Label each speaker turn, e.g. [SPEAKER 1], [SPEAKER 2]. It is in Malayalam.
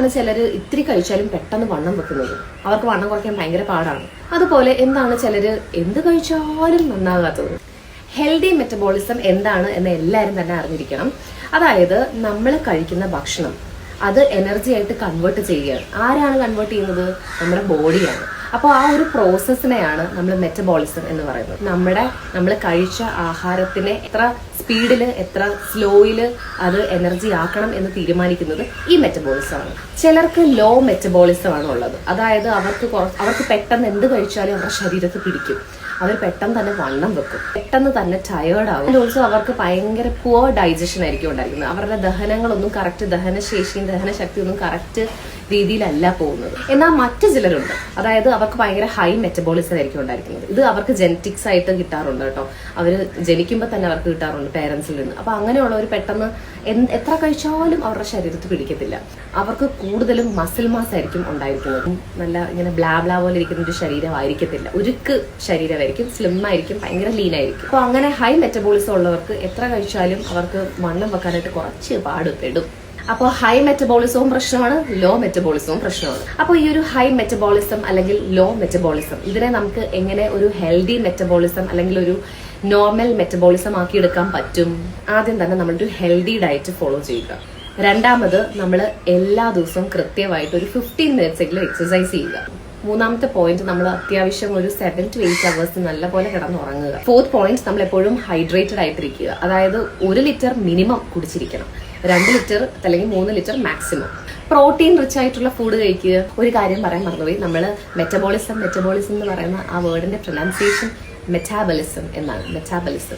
[SPEAKER 1] എന്താണ് ചിലർ ഇത്തിരി കഴിച്ചാലും പെട്ടെന്ന് വണ്ണം വെക്കുന്നത്. അവർക്ക് വണ്ണം കുറയ്ക്കാൻ ഭയങ്കര പാടാണ്. അതുപോലെ എന്താണ് ചിലർ എന്ത് കഴിച്ചാലും നന്നാകാത്തത്. ഹെൽത്തി മെറ്റബോളിസം എന്താണ് എന്ന് എല്ലാവരും തന്നെ അറിഞ്ഞിരിക്കണം. അതായത് നമ്മൾ കഴിക്കുന്ന ഭക്ഷണം അത് എനർജി ആയിട്ട് കൺവേർട്ട് ചെയ്യുകയാണ് ആരാണ് കൺവേർട്ട് ചെയ്യുന്നത്? നമ്മുടെ ബോഡിയാണ് അപ്പോൾ ആ ഒരു പ്രോസസ്സിനെയാണ് നമ്മൾ മെറ്റബോളിസം എന്ന് പറയുന്നത്. നമ്മുടെ നമ്മൾ കഴിച്ച ആഹാരത്തിനെ എത്ര സ്പീഡിൽ എത്ര സ്ലോയിൽ അത് എനർജി ആക്കണം എന്ന് തീരുമാനിക്കുന്നത് ഈ മെറ്റബോളിസം ആണ്. ചിലർക്ക് ലോ മെറ്റബോളിസം ആണ് ഉള്ളത്. അതായത് അവർക്ക് അവർക്ക് പെട്ടെന്ന് എന്ത് കഴിച്ചാലും അവരുടെ ശരീരത്തിൽ പിടിക്കും. അവർ പെട്ടെന്ന് തന്നെ വണ്ണം വെക്കും. പെട്ടെന്ന് തന്നെ ടയേർഡ് ആവും. ഓൾസോ അവർക്ക് ഭയങ്കര പുവർ ഡൈജഷൻ ആയിരിക്കും ഉണ്ടായിരിക്കുന്നത്. അവരുടെ ദഹനങ്ങളൊന്നും കറക്റ്റ് ദഹനശേഷിയും ദഹനശക്തിയും ഒന്നും കറക്റ്റ് രീതിയിലല്ല പോകുന്നത്. എന്നാൽ മറ്റു ചിലരുണ്ട്. അതായത് അവർക്ക് ഭയങ്കര ഹൈ മെറ്റബോളിസം ആയിരിക്കും ഉണ്ടായിരിക്കുന്നത്. ഇത് അവർക്ക് ജനറ്റിക്സ് ആയിട്ട് കിട്ടാറുണ്ട് കേട്ടോ. അവർ ജനിക്കുമ്പോൾ തന്നെ അവർക്ക് കിട്ടാറുണ്ട്. പേരൻസിൽ നിന്ന് അപ്പൊ അങ്ങനെയുള്ളവർ പെട്ടെന്ന് എത്ര കഴിച്ചാലും അവരുടെ ശരീരത്തിൽ പിടിക്കത്തില്ല. അവർക്ക് കൂടുതലും മസിൽ മാസ് ആയിരിക്കും ഉണ്ടായിരിക്കുന്നത്. നല്ല ഇങ്ങനെ ബ്ലാ ബ്ലാ പോലെ ഇരിക്കുന്ന ഒരു ശരീരമായിരിക്കത്തില്ല. ഉരുക്ക് ശരീരമായിരിക്കും സ്ലിം ആയിരിക്കും ഭയങ്കര ലീൻ ആയിരിക്കും. അപ്പൊ അങ്ങനെ ഹൈ മെറ്റബോളിസം ഉള്ളവർക്ക് എത്ര കഴിച്ചാലും അവർക്ക് വണ്ണം വെക്കാനായിട്ട് കുറച്ച് പാടുപെടും. അപ്പോൾ ഹൈ മെറ്റബോളിസവും പ്രശ്നമാണ് ലോ മെറ്റബോളിസവും പ്രശ്നമാണ്. അപ്പോൾ ഈ ഒരു ഹൈ മെറ്റബോളിസം അല്ലെങ്കിൽ ലോ മെറ്റബോളിസം ഇതിനെ നമുക്ക് എങ്ങനെ ഒരു ഹെൽത്തി മെറ്റബോളിസം അല്ലെങ്കിൽ ഒരു നോർമൽ മെറ്റബോളിസം ആക്കി എടുക്കാൻ പറ്റും? ആദ്യം തന്നെ നമ്മളൊരു ഹെൽത്തി ഡയറ്റ് ഫോളോ ചെയ്യുക. രണ്ടാമത് നമ്മൾ എല്ലാ ദിവസവും കൃത്യമായിട്ട് ഒരു ഫിഫ്റ്റീൻ മിനിറ്റ്സ് എങ്കിലും എക്സസൈസ് ചെയ്യുക. മൂന്നാമത്തെ പോയിന്റ് നമ്മൾ അത്യാവശ്യം ഒരു സെവൻ ടു എയ്റ്റ് അവേഴ്സ് നല്ലപോലെ കിടന്നുറങ്ങുക. ഫോർത്ത് പോയിന്റ് നമ്മൾ എപ്പോഴും ഹൈഡ്രേറ്റഡ് ആയിട്ടിരിക്കുക. അതായത് ഒരു ലിറ്റർ മിനിമം കുടിച്ചിരിക്കണം. രണ്ട് ലിറ്റർ അല്ലെങ്കിൽ മൂന്ന് ലിറ്റർ മാക്സിമം പ്രോട്ടീൻ റിച്ച് ആയിട്ടുള്ള ഫുഡ് കഴിക്കുക. ഒരു കാര്യം പറയാൻ മറന്നുപോയി. നമ്മൾ മെറ്റബോളിസം മെറ്റബോളിസം എന്ന് പറയുന്ന ആ വേർഡിന്റെ പ്രൊനൗൺസിയേഷൻ മെറ്റാബലിസം എന്നാണ്. മെറ്റാബലിസം